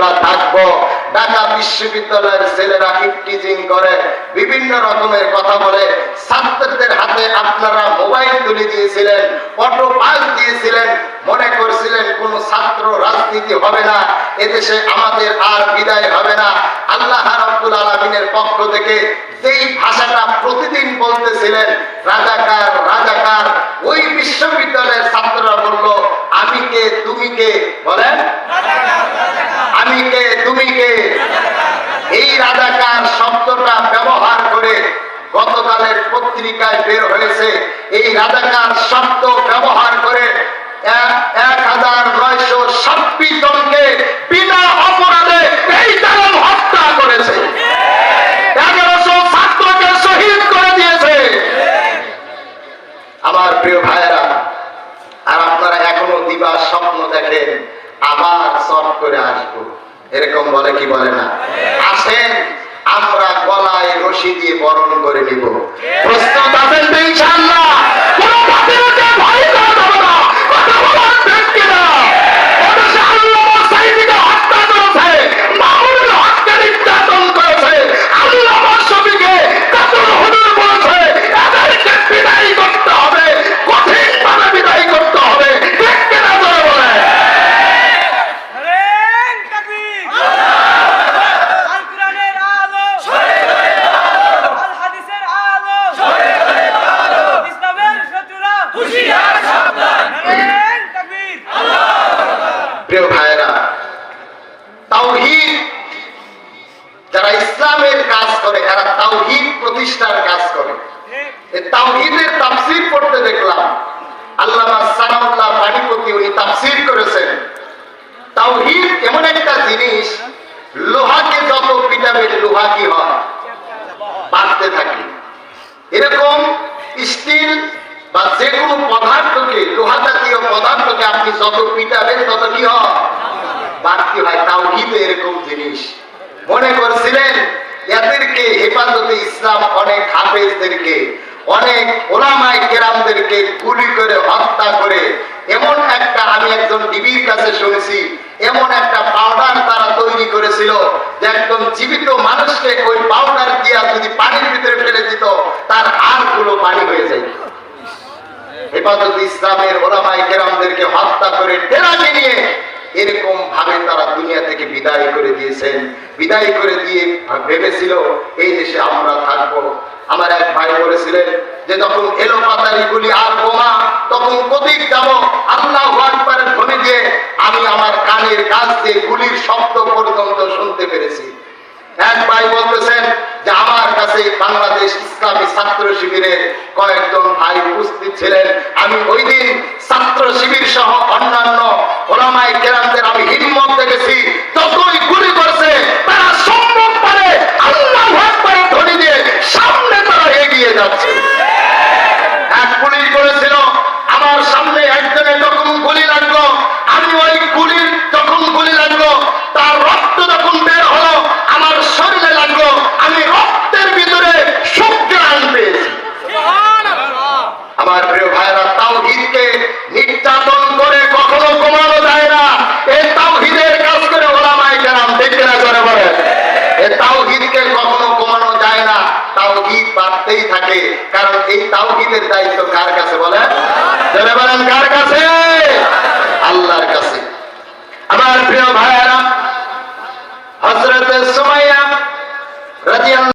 আমরা থাকব। ঢাকা বিশ্ববিদ্যালয়ের ছেলেরা ইফটিজিং করে, বিভিন্ন রকমের কথা বলে। ছাত্রদের হাতে আপনারা মোবাইল তুলে দিয়েছিলেন অটো পাস দিয়েছিলেন। মনে করছিলেন কোন ছাত্র রাজনীতি হবে না, এদেশে আমাদের আর বিদায় হবে না। আল্লাহ রাব্বুল আলমিনের পক্ষ থেকে যেই ভাষাটা প্রতিদিন বলতেছিলেন, রাজাকার রাজাকার। ওই বিশ্ববিদ্যালয়ের ছাত্ররা বলল, আমি কে, তুমি কে? বলেন আমি কে তুমি কে এই রাজাকার শব্দটা ব্যবহার করে গতকালের পত্রিকায় বের হয়েছে। এই রাজাকার শব্দ ব্যবহার করে এক- হাজার নয়শো ছাব্বিশ জনকে বিনা অপরাধে এই দালাল হত্যা করেছে। এগারোশো ছাত্রকে শহীদ করে দিয়েছে। আমার প্রিয় ভাইয়েরা, আর আপনারা এখনও দিবা স্বপ্ন দেখেন, আবার সব করে আসব। এরকম বলে কি বলে না? আসেন, আমরা গলায় রশি দিয়ে বরণ করে নিব। প্রস্তুত আছেন ইনশাআল্লাহ? প্রিয় তাওহীদ, যারা ইসলামের কাজ করে এরা তাওহীদ প্রতিষ্ঠার কাজ করে তাওহীদের তাফসীর পড়তে দেখলাম। আল্লামা সানাউল্লাহ পানিপতি উনি তাফসীর করেছেন। তাওহীদ এমন একটা জিনিস, লোহাকে যত পিটাবে লোহা কি হয়? বাড়তে থাকে। এরকম স্টিল বা যে কোনো পদার্থকে লোহা জাতীয় পদার্থকে আপনি যত পিটাবেন তত কি হয়? হয়। তাও এরকম জিনিস। মনে করছিলেন, এদেরকে হেফাজতে ইসলাম অনেক হাফেজদেরকে, অনেক ওলামাই কেরামদেরকে গুলি করে, হত্যা করে। এমন একটা আমি একজন ডিবির কাছে শুনেছি, এমন একটা পাউডার তারা তৈরি করেছিল যে একদম জীবিত মানুষকে ওই পাউডার দিয়া যদি পানির ভিতরে ফেলে দিত, তার হাড়গুলো পানি হয়ে যায় হেফাজত ইসলামের ওলামাই কেরামদেরকে হত্যা করে টেরাকে নিয়ে এরকম ভাবে তারা দুনিয়া থেকে বিদায় করে দিয়েছেন। বিদায় করে দিয়ে ভেবেছিল, এই দেশে আমরা থাকব। আমার এক ভাই বলেছিলেন যে, যখন এলো পাতারি গুলি আর বোমা, তখন প্রতীক যাব আল্লাহ আকবরের ধ্বনি দিয়ে আমি আমার কানের কাছ দিয়ে গুলির শব্দ পর্যন্ত শুনতে পেরেছি। এক ভাই কাছে বাংলাদেশ ইসলামী ছাত্র শিবিরের কয়েকজন ভাই উপস্থিত ছিলেন। আমি ওই দিন ছাত্র শিবির সহ অন্যান্য ওলামাই কেরামদের আমি হিম্মত দেখেছি, যতই তাওহিদ বাড়তেই থাকে। কারণ এই তাওহিদের দায়িত্ব কার কাছে বলেন? বলেন, কার কাছে? আল্লাহর কাছে। আমার প্রিয় ভাইয়েরা হজরত সুমাইয়া